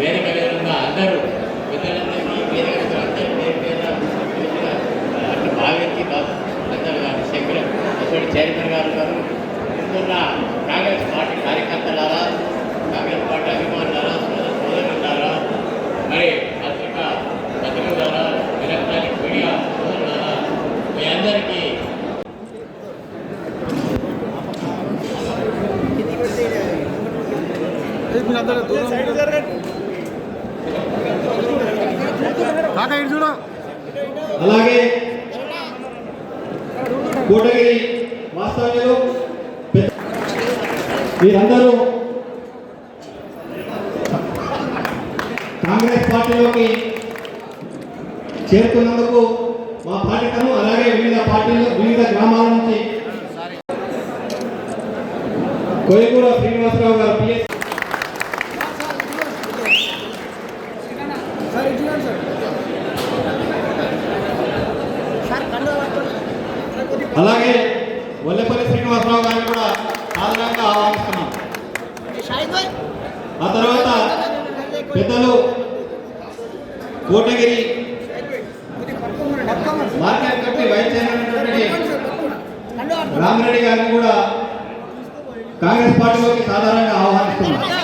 వేదిక విధంగా అందరూ పిల్లలందరికీ వేదిక మీద అందరూ పేరు పేరున పూర్తిగా, ఆ, అట్లా భావించి బాబు అందరూ కానీ శంకరం అసలు చైర్మన్ గారు గారు ముందున్న కాంగ్రెస్ పార్టీ కార్యకర్తలారా కాంగ్రెస్ పార్టీ అభిమానులారా సోదర సోదరులారా మరి పత్రిక పత్రిక ద్వారా ఎలక్ట్రానిక్ మీడియా సోదరులారా మీ అందరికీ అందరూ దూరం? అలాగే కోటగిరి వాస్తవ్యులు పెద్ద- మీరందరూ కాంగ్రెస్ పార్టీలోకి చేరుతున్నందుకు మా పార్టీతను అలాగే వివిధ పార్టీలు వివిధ గ్రామాల నుంచి కోయగూడ శ్రీనివాసరావు గారు పిఎస్ వల్లెపల్లి శ్రీనివాసరావు గారిని కూడా సాధారణంగా ఆహ్వానిస్తున్నాం. ఆ తర్వాత పెద్దలు Kotagiri market committee vice chairman Ramireddy గారిని కూడా కాంగ్రెస్ పార్టీలోకి సాధారణంగా ఆహ్వానిస్తున్నాం.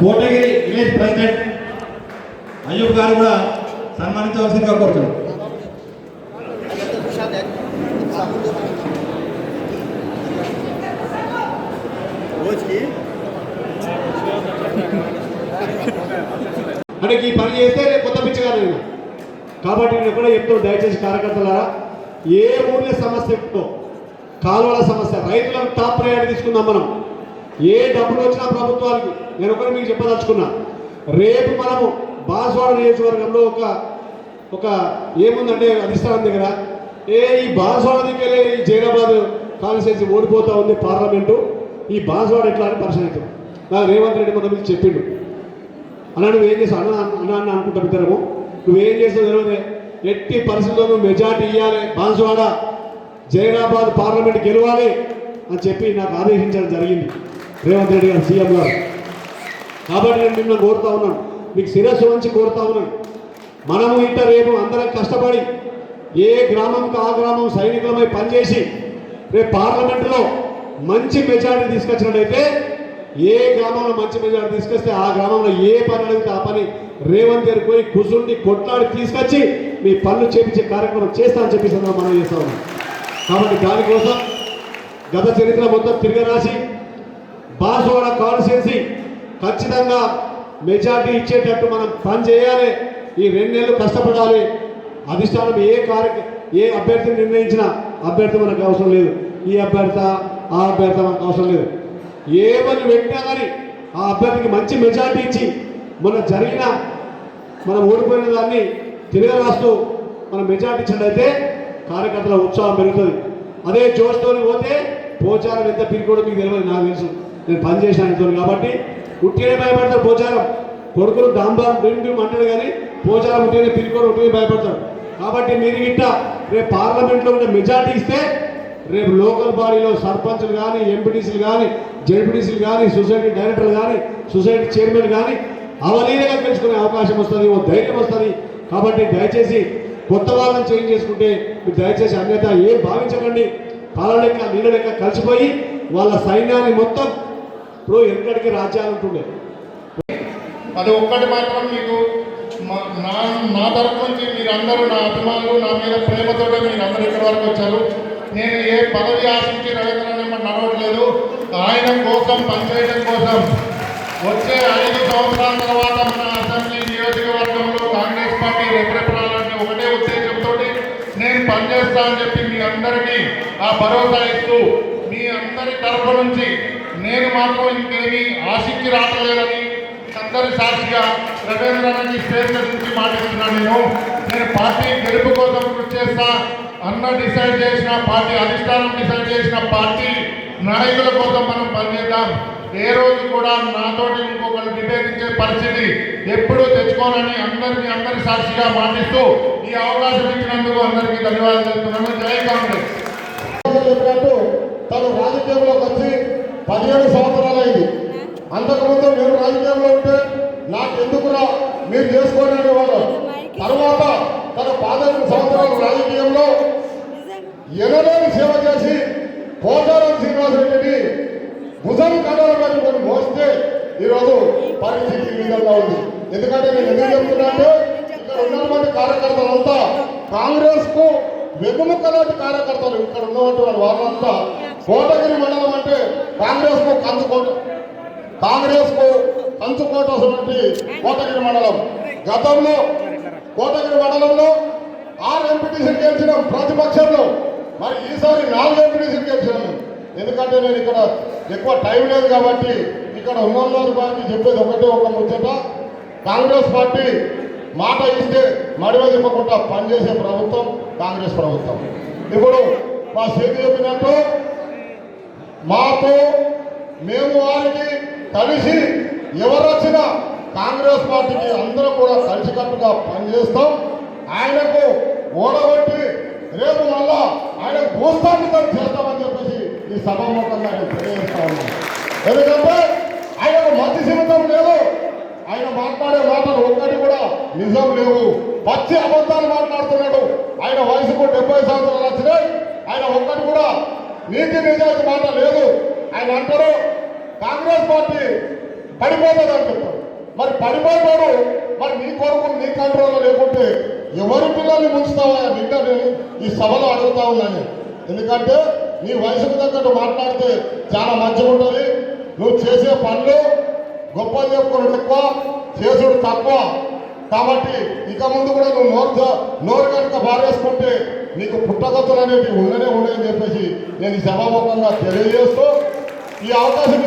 కోటగిరి విలేజ్ ప్రెసిడెంట్ అయ్యూబ్ గారు కూడా సన్మానించవలసిందిగా కోరుతున్నాం. అంటే ఈ పని చేస్తే రేపు కొత్త పిచ్చగారు నేను. కాబట్టి నేను ఎప్పుడో చెప్తాను దయచేసి కార్యకర్తలారా ఏ ఊర్లో సమస్య ఉందో కాలువల సమస్య. రైతులకు టాప్ ప్రయారిటీ తీసుకుందాం మనం. ఏ డబ్బులు వచ్చినా ప్రభుత్వానికి నేను ఒకటి మీకు చెప్పదలుచుకున్నా. రేపు మనము బాన్స్వాడ నియోజకవర్గంలో ఒక ఒక ఏముందంటే అధిష్టానం దగ్గర ఏ ఈ బాన్స్వాడ దగ్గర ఈ జైనాబాద్ కాన్స్టిట్యూన్సీ ఓడిపోతూ ఉంది పార్లమెంటు ఈ బాన్స్వాడ ఎట్లా అని పరిశీలన అవుతుంది నాకు రేవంత్ రెడ్డి మొన్న మీకు చెప్పిండు. అన్న నువ్వు ఏం చేస్తావు? అన్న అన్న అన్న అనుకుంటాం ఇద్దరము. నువ్వేం చేస్తావు తెలియదే? ఎట్టి పరిస్థితుల్లో నువ్వు మెజార్టీ ఇవ్వాలి బాన్సువాడ జైనాబాద్ పార్లమెంట్ గెలవాలి అని చెప్పి నాకు ఆదేశించడం జరిగింది. రేవంత్ రెడ్డి గారు సీఎం గారు. కాబట్టి నేను మిమ్మల్ని కోరుతా ఉన్నాను. మీకు శిరస్సు వంచి కోరుతా ఉన్నాను. మనము ఇంట రేపు అందరం కష్టపడి ఏ గ్రామంకి ఆ గ్రామం సైనికులమై పనిచేసి రేపు పార్లమెంటులో మంచి మెజారిటీ తీసుకొచ్చినట్టయితే ఏ గ్రామంలో మంచి మెజారిటీ తీసుకొస్తే ఆ గ్రామంలో ఏ పని అడిగితే ఆ పని రేవంత్ గారు పోయి కుసుండి కొట్లాడి తీసుకొచ్చి మీ పనులు చేపించే కార్యక్రమం చేస్తా అని చెప్పి మనం చేస్తా ఉన్నాం. కాబట్టి దానికోసం గత చరిత్ర మొత్తం తిరగరాసి బాన్సువాడ కాన్స్టిట్యున్సీ ఖచ్చితంగా మెజార్టీ ఇచ్చేటట్టు మనం పని చేయాలి. ఈ రెండు నెలలు కష్టపడాలి. అధిష్టానం ఏ కార్య ఏ అభ్యర్థిని నిర్ణయించినా అభ్యర్థి మనకు అవసరం లేదు. ఈ అభ్యర్థ ఆ అభ్యర్థి మనకు అవసరం లేదు. ఏమని పెట్టినా కానీ ఆ అభ్యర్థికి మంచి మెజార్టీ ఇచ్చి మన జరిగిన మనం ఓడిపోయిన దాన్ని తిరిగి రాస్తూ మనం మెజార్టీ ఇచ్చినట్లయితే కార్యకర్తల ఉత్సాహం పెరుగుతుంది. అదే జోష్తోని పోతే పోచారం ఎంత పిరికోడో మీకు తెలియదు నాకు తెలుసు. నేను పని కాబట్టి ఉట్టినే భయపడతాడు పోచారం. కొడుకులు డాంబార్ డిమ్ డిమ్ అంటాడు కానీ పోచారం ఉట్టినే పిరికోడు ఉట్టినే భయపడతాడు కాబట్టి మీరు గిట్ట రేపు పార్లమెంట్లో ఉండే మెజార్టీ ఇస్తే రేపు లోకల్ బాడీలో సర్పంచ్లు కానీ ఎంపీటీసీలు కానీ జడ్పీటీసీలు కానీ సొసైటీ డైరెక్టర్లు కానీ సొసైటీ చైర్మన్ కానీ అవలీలగా పెంచుకునే అవకాశం వస్తుంది ఓ ధైర్యం వస్తుంది. కాబట్టి దయచేసి కొత్త వాళ్ళని చేంజ్ చేసుకుంటే మీరు దయచేసి అన్యత ఏం భావించకండి. పాల లెక్క నీళ్ళ లెక్క కలిసిపోయి వాళ్ళ సైన్యాన్ని మొత్తం ఇప్పుడు ఎక్కడికి రాజ్యాలు ఉంటుండే. అది ఒక్కటి మాత్రం మీకు నా నా తరపు నుంచి మీరందరూ నా అభిమానులు నా మీద ప్రేమతో మీరు అందరూ ఇక్కడ వరకు వచ్చారు. నేను ఏ పదవి ఆశించి రవీంద్రనాథ్ నడవట్లేదు. ఆయన కోసం పనిచేయడం కోసం వచ్చే ఐదు సంవత్సరాల తర్వాత మన అసెంబ్లీ నియోజకవర్గంలో కాంగ్రెస్ పార్టీ రెప్రెపరాలంటే ఒకటే ఉద్దేశంతో నేను పనిచేస్తా అని చెప్పి మీ అందరికీ ఆ భరోసా ఇస్తూ మీ అందరి తరఫు నుంచి నేను మాత్రం ఇంకేమీ ఆశించి రావట్లేదని అందరి సాక్షిగా రవీంద్రనాథ్ స్టేజ్ నుంచి మాట్లాడుతున్నాను నేను. నేను పార్టీ గెలుపు కోసం కృషి చేస్తా. అన్న డిసైడ్ చేసిన పార్టీ అధిష్టానం డిసైడ్ చేసిన పార్టీ నాయకుల కోసం మనం పనిచేద్దాం. ఏ రోజు కూడా నాతోటి ఇంకొకరు విభేదించే పరిస్థితి ఎప్పుడూ తెచ్చుకోనని అందరినీ అందరి సాక్షిగా మాటిస్తూ ఈ అవకాశం ఇచ్చినందుకు అందరికీ ధన్యవాదాలు చెప్తున్నాను. జై కాంగ్రెస్. తను రాజకీయంలోకి వచ్చి పదిహేడు సంవత్సరాలు అయింది. అంతకుముందు నేను రాజకీయంలో ఉంటే నాకెందుకురా? మీరు చేసుకోండి వాళ్ళు తర్వాత తన పదహైదు సంవత్సరాలు రాజకీయంలో ఎనలేని సేవ చేసి పోచారం శ్రీనివాసరెడ్డిని భుజం కథలు పెట్టుకొని మోస్తే ఈరోజు పరిస్థితి ఈ విధంగా ఉంది. ఎందుకంటే నేను ఎందుకు చెప్తున్నా అంటే ఇక్కడ ఉన్నటువంటి కార్యకర్తలంతా కాంగ్రెస్కు వెగుముక లాంటి కార్యకర్తలు ఇక్కడ ఉన్నటువంటి వాళ్ళంతా కోటగిరి మండలం అంటే కాంగ్రెస్కు కంచుకోట. కాంగ్రెస్కు కంచుకోట అసలు కోటగిరి మండలం. గతంలో కోటగిరి మండలంలో ఆరు ఎంపీటీసీలు గెలిచినాం ప్రతిపక్షంలో. మరి ఈసారి నాలుగు ఎంపీటీసీలు గెలిచినాము ఎందుకంటే నేను ఇక్కడ ఎక్కువ టైం లేదు కాబట్టి ఇక్కడ ఉన్న గారికి చెప్పేది ఒకటే ఒక ముచ్చట. కాంగ్రెస్ పార్టీ మాట ఇస్తే మడివ చెప్పకుండా పనిచేసే ప్రభుత్వం కాంగ్రెస్ ప్రభుత్వం. ఇప్పుడు మా చేతి చెప్పినట్టు మాతో మేము వారికి కలిసి ఎవరు కాంగ్రెస్ పార్టీకి అందరూ కూడా కలిసికట్టుగా పనిచేస్తాం. ఆయనకు ఓడగొట్టి రేపు మళ్ళా ఆయన భూస్థాపితం చేస్తామని చెప్పేసి ఈ సభాముఖంగా నేను తెలియజేస్తా ఎందుకంటే ఆయనకు మంచి జీవితం లేదు. ఆయన మాట్లాడే మాటలు ఒక్కటి కూడా నిజం లేవు. పచ్చి అబద్ధాలు మాట్లాడుతున్నాడు. ఆయన వయసుకు డెబ్బై సంవత్సరాలు వచ్చినాయి. ఆయన ఒక్కటి కూడా నీతి నిజాయితీ మాట లేదు. ఆయన అంటారు కాంగ్రెస్ పార్టీ పడిపోతుంది అంటున్నారు మరి పడిపోతాడు మరి నీ కొరకు నీ కంట్రోల్లో లేకుంటే ఎవరి పిల్లల్ని ముంచుతావా? బిడ్డ నేను ఈ సభలో అడుగుతా ఉన్నాను. ఎందుకంటే నీ వయసుకు తగ్గట్టు మాట్లాడితే చాలా మంచిగా ఉంటుంది. నువ్వు చేసే పనులు గొప్ప చెప్పుకోవడం ఎక్కువ చేసుడు తక్కువ. కాబట్టి ఇక ముందు కూడా నువ్వు నోరు నోరు కనుక బారేసుకుంటే నీకు పుట్టగతులు అనేవి ఉండనే ఉండని చెప్పేసి నేను సభాముఖంగా తెలియజేస్తూ ఈ అవకాశం